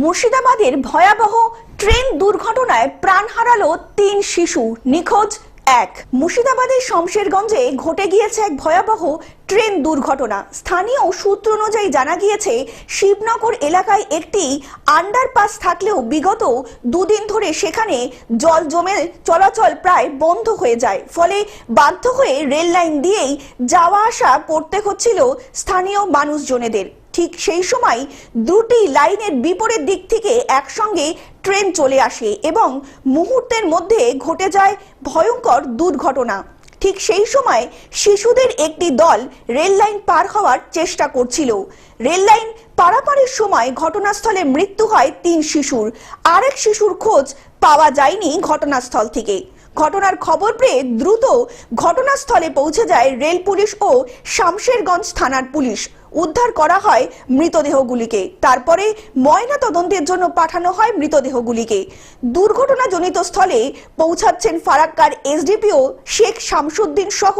মুর্শিদাবাদের ভয়াবহ ট্রেন দুর্ঘটনায় প্রাণ হারালো তিন শিশু, নিখোঁজ এক। মুর্শিদাবাদের শমশেরগঞ্জে ঘটে গিয়েছে এক ভয়াবহ ট্রেন দুর্ঘটনা। স্থানীয় সূত্র অনুযায়ী জানা গিয়েছে, শিবনগর এলাকায় একটি আন্ডারপাস থাকলেও বিগত দুদিন ধরে সেখানে জল জমে চলাচল প্রায় বন্ধ হয়ে যায়। ফলে বাধ্য হয়ে রেল লাইন দিয়েই যাওয়া আসা করতে হচ্ছিল স্থানীয় মানুষজনেদের। ঠিক সেই সময় দুটি লাইনের বিপরীত দিক থেকে একসঙ্গে ট্রেন চলে আসে এবং মুহূর্তের মধ্যে ঘটে যায় ভয়ঙ্কর দুর্ঘটনা। ঠিক সেই সময় শিশুদের একটি দল রেল লাইন পার হওয়ার চেষ্টা করছিল। রেল লাইন পারাপারের সময় ঘটনাস্থলে মৃত্যু হয় তিন শিশুর। আরেক শিশুর খোঁজ পাওয়া যায়নি ঘটনাস্থল থেকে। ঘটনার খবর পেয়ে দ্রুত ঘটনাস্থলে পৌঁছে যায় রেল পুলিশ ও শামশেরগঞ্জ থানার পুলিশ। উদ্ধার করা হয় মৃতদেহগুলিকে। তারপরে ময়না তদন্তের জন্য পাঠানো হয় মৃতদেহগুলিকে। দুর্ঘটনাজনিত স্থলে পৌঁছাচ্ছেন ফারাক্কার এসডিপিও শেখ শামসুদ্দিন সহ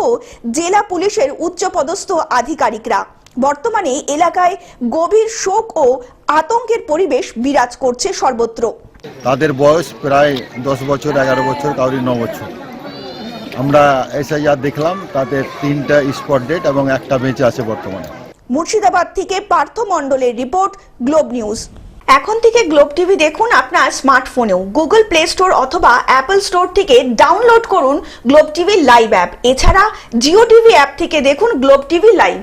জেলা পুলিশের উচ্চপদস্থ আধিকারিকরা। বর্তমানে এলাকায় গভীর শোক ও আতঙ্কের পরিবেশ বিরাজ করছে সর্বত্র। তাদের বয়স প্রায় দশ বছর, এগারো বছর, কাউরি ন বছর। আমরা এসআইআর দেখলাম তাদের তিনটা স্পট ডেট এবং একটা বেঁচে আছে বর্তমানে। মুর্শিদাবাদ থেকে পার্থ মণ্ডলের রিপোর্ট, গ্লোব নিউজ। এখন থেকে গ্লোব টিভি দেখুন আপনার স্মার্টফোনেও। গুগল প্লে স্টোর অথবা অ্যাপল স্টোর থেকে ডাউনলোড করুন গ্লোব টিভি লাইভ অ্যাপ। এছাড়া জিও টিভি অ্যাপ থেকে দেখুন গ্লোব টিভি লাইভ।